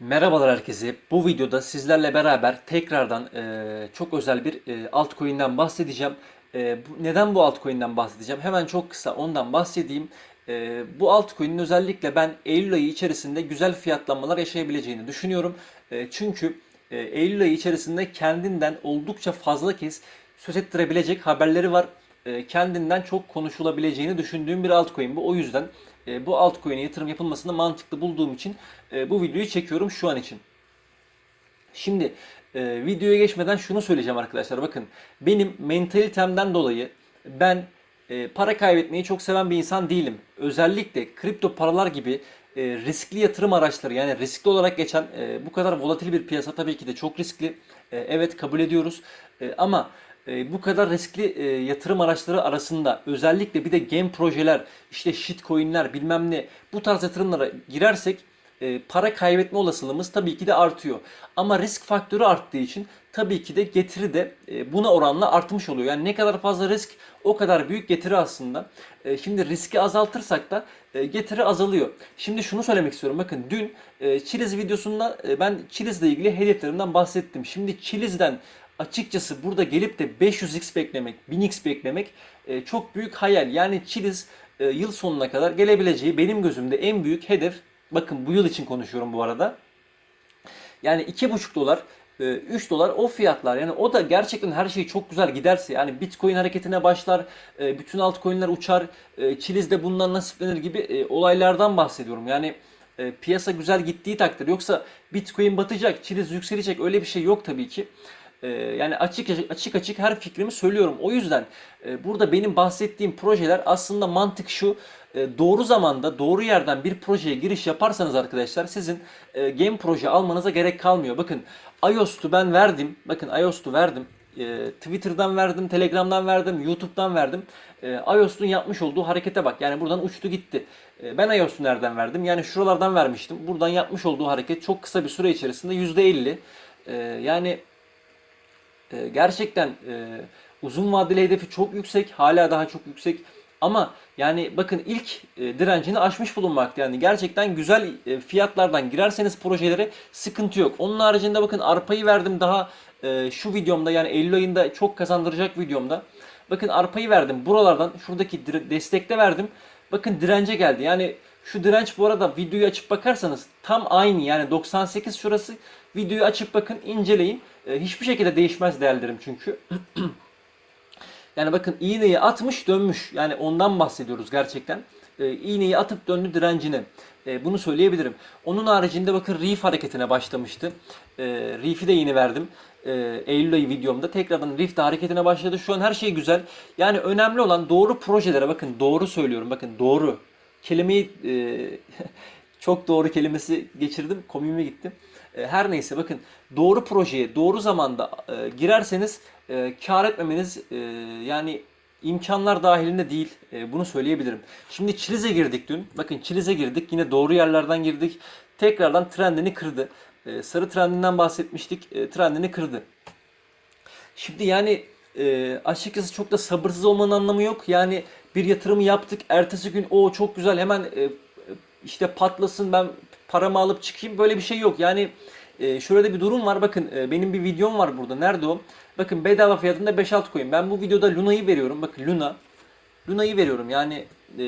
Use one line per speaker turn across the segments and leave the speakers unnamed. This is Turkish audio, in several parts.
Merhabalar herkese. Bu videoda sizlerle beraber tekrardan eee, çok özel bir eee, altcoin'den bahsedeceğim. Eee, bu- neden bu altcoin'den bahsedeceğim? Hemen çok kısa ondan bahsedeyim. Eee, bu altcoin'in özellikle ben Eylül ayı içerisinde güzel fiyatlanmalar yaşayabileceğini düşünüyorum. Eee, çünkü eee, Eylül ayı içerisinde kendinden oldukça fazla kez söz ettirebilecek haberleri var. Eee, kendinden çok konuşulabileceğini düşündüğüm bir altcoin bu. O yüzden e, bu altcoin'e yatırım yapılmasını mantıklı bulduğum için e, bu videoyu çekiyorum şu an için. Şimdi e, videoya geçmeden şunu söyleyeceğim arkadaşlar. Bakın benim mentalitemden dolayı ben e, para kaybetmeyi çok seven bir insan değilim. Özellikle kripto paralar gibi e, riskli yatırım araçları yani riskli olarak geçen e, bu kadar volatil bir piyasa tabii ki de çok riskli. E, evet kabul ediyoruz. E, ama e, bu kadar riskli e, yatırım araçları arasında özellikle bir de game projeler, işte shitcoin'ler bilmem ne bu tarz yatırımlara girersek e, para kaybetme olasılığımız tabii ki de artıyor. Ama risk faktörü arttığı için tabii ki de getiri de e, buna oranla artmış oluyor. Yani ne kadar fazla risk o kadar büyük getiri aslında. Şimdi riski azaltırsak da getiri azalıyor. Şimdi şunu söylemek istiyorum. Bakın dün Chiliz videosunda ben Chiliz'le ilgili hedeflerimden bahsettim. Şimdi Chiliz'den açıkçası burada gelip de 500x beklemek, 1000x beklemek e, çok büyük hayal. Yani Chiliz e, yıl sonuna kadar gelebileceği benim gözümde en büyük hedef Bakın bu yıl için konuşuyorum bu arada. Yani 2,5 dolar, 3 dolar o fiyatlar. Yani o da gerçekten her şey çok güzel giderse yani Bitcoin hareketine başlar, e, bütün altcoin'ler uçar, e, Chiliz de bundan nasiplenir gibi e, olaylardan bahsediyorum. Yani e, piyasa güzel gittiği takdir yoksa Bitcoin batacak, Chiliz yükselecek öyle bir şey yok tabii ki. E, Yani açık açık açık her fikrimi söylüyorum. O yüzden e, burada benim bahsettiğim projeler aslında mantık şu. e, Doğru zamanda, doğru yerden bir projeye giriş yaparsanız arkadaşlar sizin e, game proje almanıza gerek kalmıyor. Bakın iOS'tu ben verdim. Bakın iOS'tu verdim. Twitter'dan verdim, Telegram'dan verdim, YouTube'dan verdim. E, iOS'un yapmış olduğu harekete bak. Yani buradan uçtu gitti. Ben iOS'u nereden verdim? Yani şuralardan vermiştim. Buradan yapmış olduğu hareket çok kısa bir süre içerisinde %50. E, yani e, gerçekten e, uzun vadeli hedefi çok yüksek. Hala daha çok yüksek. Ama yani bakın ilk e, direncini aşmış bulunmakta. Yani gerçekten güzel e, fiyatlardan girerseniz projelere sıkıntı yok. Onun haricinde bakın arpayı verdim daha e, şu videomda yani Eylül ayında çok kazandıracak videomda. Bakın arpayı verdim buralardan şuradaki destekte verdim. Bakın dirence geldi. Yani şu direnç bu arada videoyu açıp bakarsanız tam aynı yani 98 şurası. Videoyu açıp bakın inceleyin. E, hiçbir şekilde değişmez değerlerim çünkü. Yani bakın iğneyi atmış dönmüş. Yani ondan bahsediyoruz gerçekten. E, iğneyi atıp döndü direncine. E, bunu söyleyebilirim. Onun haricinde bakın Reef hareketine başlamıştı. E, Reef'i de yeni verdim. E, Eylül ayı videomda. Tekrardan Reef hareketine başladı. Şu an her şey güzel. Yani önemli olan doğru projelere bakın doğru söylüyorum. Bakın doğru. Kelimeyi e, çok doğru kelimesi geçirdim. Komiğime gitti. E, Her neyse bakın doğru projeye doğru zamanda e, girerseniz e, kar etmemeniz yani imkanlar dahilinde değil. Bunu söyleyebilirim. Şimdi Çiliz'e girdik dün. Bakın Çiliz'e girdik. Yine doğru yerlerden girdik. Tekrardan trendini kırdı. Sarı trendinden bahsetmiştik. Trendini kırdı. Şimdi yani e, açıkçası çok da sabırsız olmanın anlamı yok. Yani bir yatırımı yaptık. Ertesi gün o çok güzel hemen e, e, işte patlasın ben paramı alıp çıkayım. Böyle bir şey yok. Yani e, de bir durum var. Bakın e, benim bir videom var burada. Nerede o? Bakın bedava fiyatında 5-6 koyun. Ben bu videoda Luna'yı veriyorum. Bakın Luna. Luna'yı veriyorum. Yani e,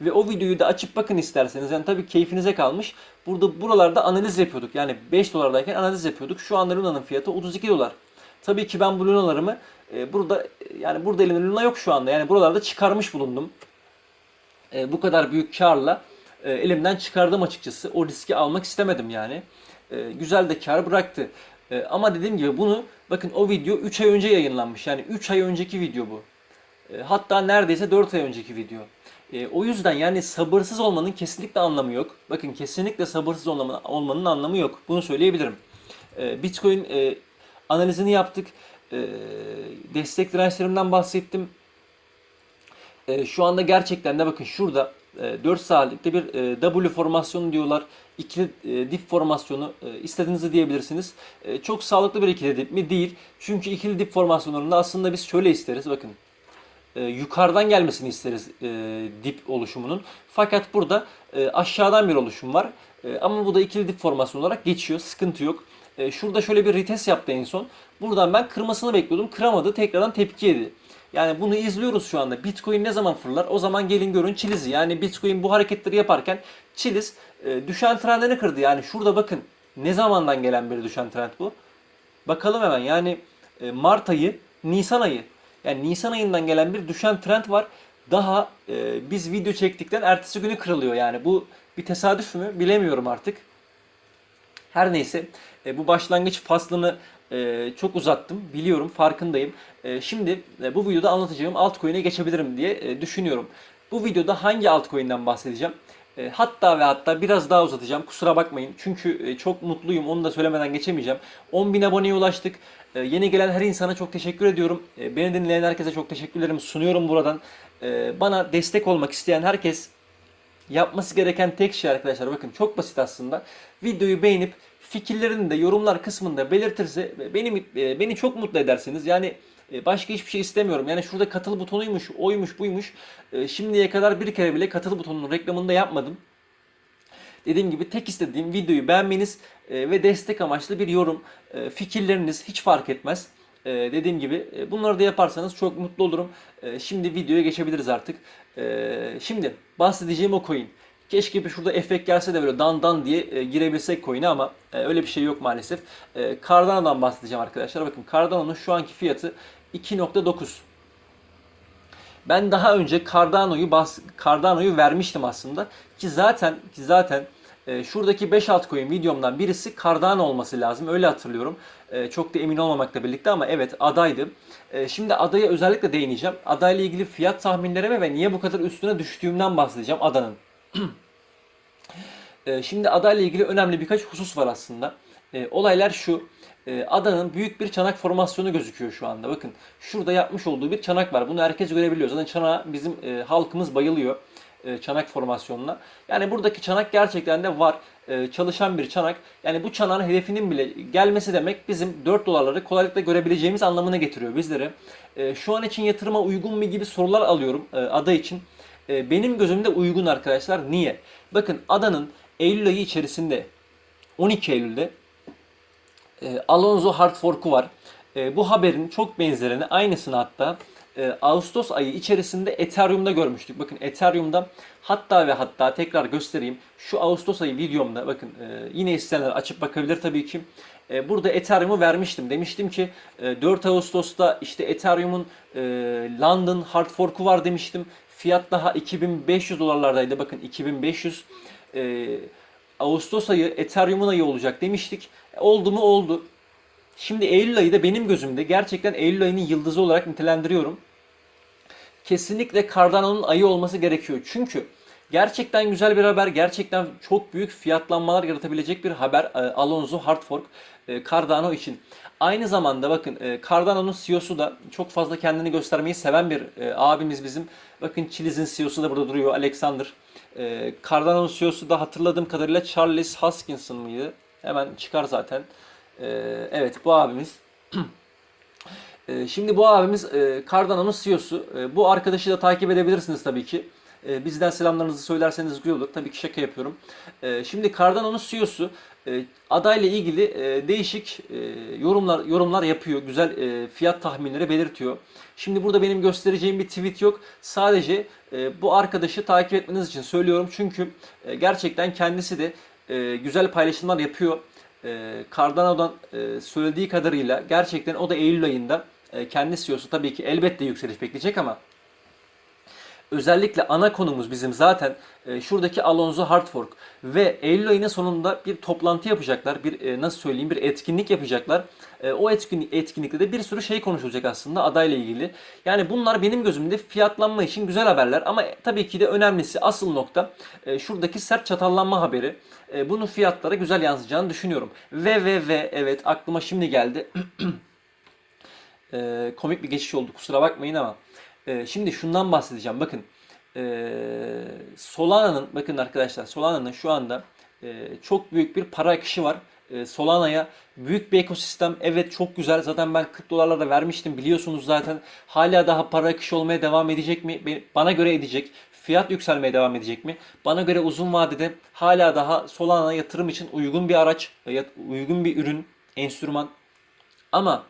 ve o videoyu da açıp bakın isterseniz. Yani tabii keyfinize kalmış. Burada buralarda analiz yapıyorduk. Yani 5 dolardayken analiz yapıyorduk. Şu anda Luna'nın fiyatı 32 dolar. Tabii ki ben bu Luna'larımı e, burada yani burada elimde Luna yok şu anda. Yani buralarda çıkarmış bulundum. E, bu kadar büyük karla e, elimden çıkardım açıkçası. O riski almak istemedim yani. E, güzel de kar bıraktı. E, ama dediğim gibi bunu bakın o video 3 ay önce yayınlanmış. Yani 3 ay önceki video bu. E, hatta neredeyse 4 ay önceki video. E, o yüzden yani sabırsız olmanın kesinlikle anlamı yok. Bakın kesinlikle sabırsız olmanın, olmanın anlamı yok. Bunu söyleyebilirim. E, Bitcoin e, analizini yaptık. E, destek dirençlerimden bahsettim. E, şu anda gerçekten de bakın şurada e, 4 saatlikte bir e, W formasyonu diyorlar. İkili e, dip formasyonu e, istediğinizi diyebilirsiniz. E, çok sağlıklı bir ikili dip mi? Değil. Çünkü ikili dip formasyonlarında aslında biz şöyle isteriz. Bakın e, yukarıdan gelmesini isteriz e, dip oluşumunun. Fakat burada e, aşağıdan bir oluşum var. E, ama bu da ikili dip formasyon olarak geçiyor. Sıkıntı yok. E, şurada şöyle bir retest yaptı en son. Buradan ben kırmasını bekliyordum. Kıramadı. Tekrardan tepki yedi. Yani bunu izliyoruz şu anda. Bitcoin ne zaman fırlar? O zaman gelin görün Chiliz'i. Yani Bitcoin bu hareketleri yaparken Chiliz e, düşen trendini kırdı. Yani şurada bakın ne zamandan gelen bir düşen trend bu? Bakalım hemen yani e, Mart ayı, Nisan ayı. Yani Nisan ayından gelen bir düşen trend var. Daha e, biz video çektikten ertesi günü kırılıyor. Yani bu bir tesadüf mü bilemiyorum artık. Her neyse e, bu başlangıç faslını e, çok uzattım. Biliyorum farkındayım. E, şimdi e, bu videoda anlatacağım altcoin'e geçebilirim diye e, düşünüyorum. Bu videoda hangi altcoin'den bahsedeceğim? E, hatta ve hatta biraz daha uzatacağım. Kusura bakmayın. Çünkü e, çok mutluyum. Onu da söylemeden geçemeyeceğim. 10.000 aboneye ulaştık. E, yeni gelen her insana çok teşekkür ediyorum. E, beni dinleyen herkese çok teşekkürlerimi sunuyorum buradan. E, bana destek olmak isteyen herkes Yapması gereken tek şey arkadaşlar bakın çok basit aslında. Videoyu beğenip fikirlerini de yorumlar kısmında belirtirse beni e, beni çok mutlu edersiniz. Yani e, başka hiçbir şey istemiyorum. Yani şurada katıl butonuymuş, oymuş, buymuş. E, Şimdiye kadar bir kere bile katıl butonunun reklamını da yapmadım. Dediğim gibi tek istediğim videoyu beğenmeniz ve destek amaçlı bir yorum. Fikirleriniz hiç fark etmez. Dediğim gibi bunları da yaparsanız çok mutlu olurum. Şimdi videoya geçebiliriz artık. Şimdi bahsedeceğim o coin. Keşke bir şurada efekt gelse de böyle dan dan diye e, girebilsek coin'e ama e, öyle bir şey yok maalesef. E, Cardano'dan bahsedeceğim arkadaşlar. Bakın Cardano'nun şu anki fiyatı 2.9. Ben daha önce Cardano'yu Cardano'yu vermiştim aslında ki zaten ki zaten e, şuradaki 5 altcoin videomdan birisi Cardano olması lazım. Öyle hatırlıyorum. E, çok da emin olmamakla birlikte ama evet adaydı. E, şimdi adaya özellikle değineceğim. Adayla ilgili fiyat tahminlerime ve niye bu kadar üstüne düştüğümden bahsedeceğim adanın. E, şimdi adayla ilgili önemli birkaç husus var aslında. E, olaylar şu. E, adanın büyük bir çanak formasyonu gözüküyor şu anda. Bakın şurada yapmış olduğu bir çanak var. Bunu herkes görebiliyor. Zaten çanağa bizim e, halkımız bayılıyor. E, çanak formasyonuna. Yani buradaki çanak gerçekten de var. E, çalışan bir çanak. Yani bu çanağın hedefinin bile gelmesi demek bizim 4 dolarları kolaylıkla görebileceğimiz anlamına getiriyor bizlere. Şu an için yatırıma uygun mu gibi sorular alıyorum ada için. E, benim gözümde uygun arkadaşlar. Niye? Bakın adanın Eylül ayı içerisinde 12 Eylül'de e, Alonso hard fork'u var. E, bu haberin çok benzerini aynısını hatta e, Ağustos ayı içerisinde Ethereum'da görmüştük. Bakın Ethereum'da hatta ve hatta tekrar göstereyim. Şu Ağustos ayı videomda bakın e, yine isteyenler açıp bakabilir tabii ki. Burada Ethereum'u vermiştim. Demiştim ki e, 4 Ağustos'ta işte Ethereum'un London hard fork'u var demiştim. Fiyat daha 2500 dolarlardaydı. Bakın 2500 e, Ağustos ayı Ethereum'un ayı olacak demiştik. Oldu mu oldu. Şimdi Eylül ayı da benim gözümde gerçekten Eylül ayının yıldızı olarak nitelendiriyorum. Kesinlikle Cardano'nun ayı olması gerekiyor. Çünkü gerçekten güzel bir haber, gerçekten çok büyük fiyatlanmalar yaratabilecek bir haber e, Alonso Hard Fork e, Cardano için. Aynı zamanda bakın e, Cardano'nun CEO'su da çok fazla kendini göstermeyi seven bir e, abimiz bizim. Bakın Chiliz'in CEO'su da burada duruyor Alexander. E, Cardano'nun CEO'su da hatırladığım kadarıyla Charles Hoskinson mıydı? Hemen çıkar zaten. E, evet bu abimiz. E, şimdi bu abimiz e, Cardano'nun CEO'su. E, bu arkadaşı da takip edebilirsiniz tabii ki. E, bizden selamlarınızı söylerseniz güzel olur. Tabii ki şaka yapıyorum. E, şimdi Cardano'nun CEO'su e, adayla ilgili e, değişik e, yorumlar yorumlar yapıyor. Güzel e, fiyat tahminleri belirtiyor. Şimdi burada benim göstereceğim bir tweet yok. Sadece e, bu arkadaşı takip etmeniz için söylüyorum. Çünkü e, gerçekten kendisi de e, güzel paylaşımlar yapıyor. E, Cardano'dan e, söylediği kadarıyla gerçekten o da Eylül ayında e, kendi CEO'su tabii ki elbette yükseliş bekleyecek ama özellikle ana konumuz bizim zaten e, şuradaki Alonso Hard Fork ve Eylül ayının sonunda bir toplantı yapacaklar. Bir e, nasıl söyleyeyim bir etkinlik yapacaklar. E, o etkinlik etkinlikte de bir sürü şey konuşulacak aslında adayla ilgili. Yani bunlar benim gözümde fiyatlanma için güzel haberler ama tabii ki de önemlisi asıl nokta e, şuradaki sert çatallanma haberi. E, bunun fiyatlara güzel yansıyacağını düşünüyorum. Ve ve ve evet aklıma şimdi geldi. e, komik bir geçiş oldu kusura bakmayın ama. E, şimdi şundan bahsedeceğim. Bakın e, Solana'nın bakın arkadaşlar Solana'nın şu anda e, çok büyük bir para akışı var. Solana'ya. Büyük bir ekosistem. Evet çok güzel. Zaten ben 40 dolarla da vermiştim biliyorsunuz zaten. Hala daha para akışı olmaya devam edecek mi? Bana göre edecek. Fiyat yükselmeye devam edecek mi? Bana göre uzun vadede hala daha Solana yatırım için uygun bir araç, e, uygun bir ürün, enstrüman. Ama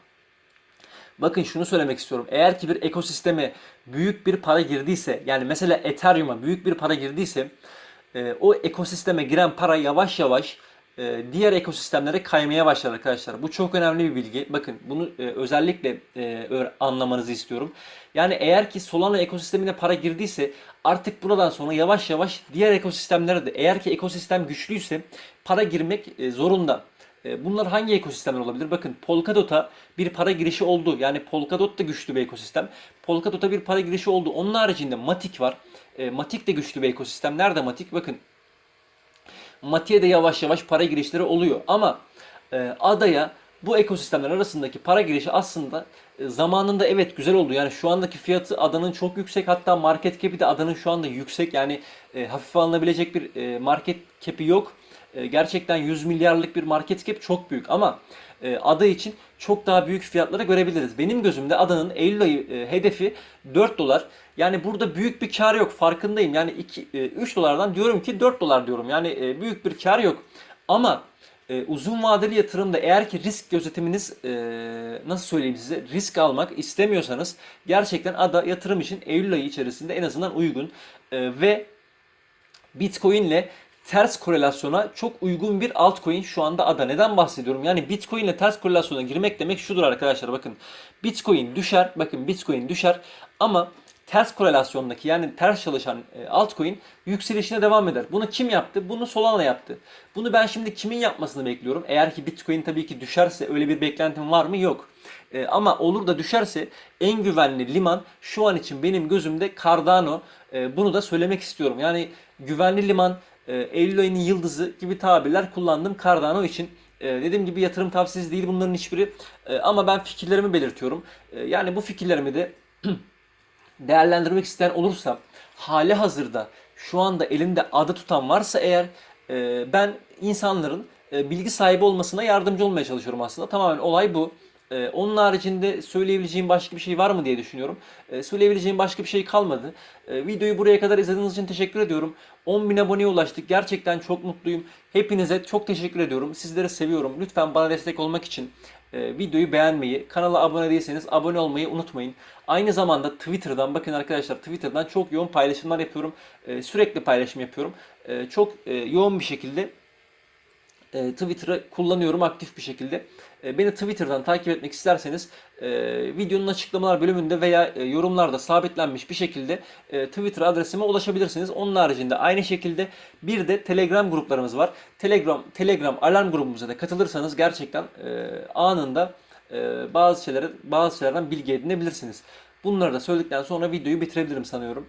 Bakın şunu söylemek istiyorum. Eğer ki bir ekosisteme büyük bir para girdiyse, yani mesela Ethereum'a büyük bir para girdiyse, e, o ekosisteme giren para yavaş yavaş e, diğer ekosistemlere kaymaya başlar arkadaşlar. Bu çok önemli bir bilgi. Bakın bunu e, özellikle e, anlamanızı istiyorum. Yani eğer ki Solana ekosistemine para girdiyse artık buradan sonra yavaş yavaş diğer ekosistemlere de eğer ki ekosistem güçlüyse para girmek e, zorunda. E, Bunlar hangi ekosistemler olabilir? Bakın Polkadot'a bir para girişi oldu. Yani Polkadot da güçlü bir ekosistem. Polkadot'a bir para girişi oldu. Onun haricinde Matic var. E, Matic de güçlü bir ekosistem. Nerede Matic? Bakın Matik'e de yavaş yavaş para girişleri oluyor. Ama e, adaya bu ekosistemler arasındaki para girişi aslında e, zamanında evet güzel oldu. Yani şu andaki fiyatı adanın çok yüksek. Hatta market cap'i de adanın şu anda yüksek. Yani e, hafife alınabilecek bir e, market cap'i yok. E, gerçekten 100 milyarlık bir market cap çok büyük ama e, ada için çok daha büyük fiyatlara görebiliriz. Benim gözümde adanın Eylül ayı e, hedefi 4 dolar. Yani burada büyük bir kar yok farkındayım. Yani 2, 3 dolardan diyorum ki 4 dolar diyorum. Yani büyük bir kar yok. Ama uzun vadeli yatırımda eğer ki risk gözetiminiz nasıl söyleyeyim size risk almak istemiyorsanız gerçekten ada yatırım için Eylül ayı içerisinde en azından uygun ve Bitcoin ile ters korelasyona çok uygun bir altcoin şu anda ADA. Neden bahsediyorum? Yani Bitcoin ile ters korelasyona girmek demek şudur arkadaşlar bakın. Bitcoin düşer, bakın Bitcoin düşer ama ters korelasyondaki yani ters çalışan e, altcoin yükselişine devam eder. Bunu kim yaptı? Bunu Solana yaptı. Bunu ben şimdi kimin yapmasını bekliyorum? Eğer ki Bitcoin tabii ki düşerse öyle bir beklentim var mı? Yok. E, ama olur da düşerse en güvenli liman şu an için benim gözümde Cardano. E, bunu da söylemek istiyorum. Yani güvenli liman, Eylül ayının yıldızı gibi tabirler kullandım Cardano için. E, dediğim gibi yatırım tavsiyesi değil bunların hiçbiri. E, ama ben fikirlerimi belirtiyorum. E, yani bu fikirlerimi de değerlendirmek isteyen olursa hali hazırda şu anda elinde adı tutan varsa eğer e, ben insanların e, bilgi sahibi olmasına yardımcı olmaya çalışıyorum aslında. Tamamen olay bu. E, onun haricinde söyleyebileceğim başka bir şey var mı diye düşünüyorum. E, söyleyebileceğim başka bir şey kalmadı. E, videoyu buraya kadar izlediğiniz için teşekkür ediyorum. 10.000 aboneye ulaştık. Gerçekten çok mutluyum. Hepinize çok teşekkür ediyorum. Sizleri seviyorum. Lütfen bana destek olmak için e, videoyu beğenmeyi, kanala abone değilseniz abone olmayı unutmayın. Aynı zamanda Twitter'dan bakın arkadaşlar Twitter'dan çok yoğun paylaşımlar yapıyorum. E, sürekli paylaşım yapıyorum. E, çok e, yoğun bir şekilde e, Twitter'ı kullanıyorum aktif bir şekilde. E, beni Twitter'dan takip etmek isterseniz e, videonun açıklamalar bölümünde veya e, yorumlarda sabitlenmiş bir şekilde e, Twitter adresime ulaşabilirsiniz. Onun haricinde aynı şekilde bir de Telegram gruplarımız var. Telegram Telegram alarm grubumuza da katılırsanız gerçekten e, anında e, bazı şeylere bazı şeylerden bilgi edinebilirsiniz. Bunları da söyledikten sonra videoyu bitirebilirim sanıyorum.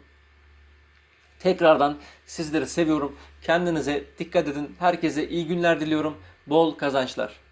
Tekrardan sizleri seviyorum. Kendinize dikkat edin. Herkese iyi günler diliyorum. Bol kazançlar.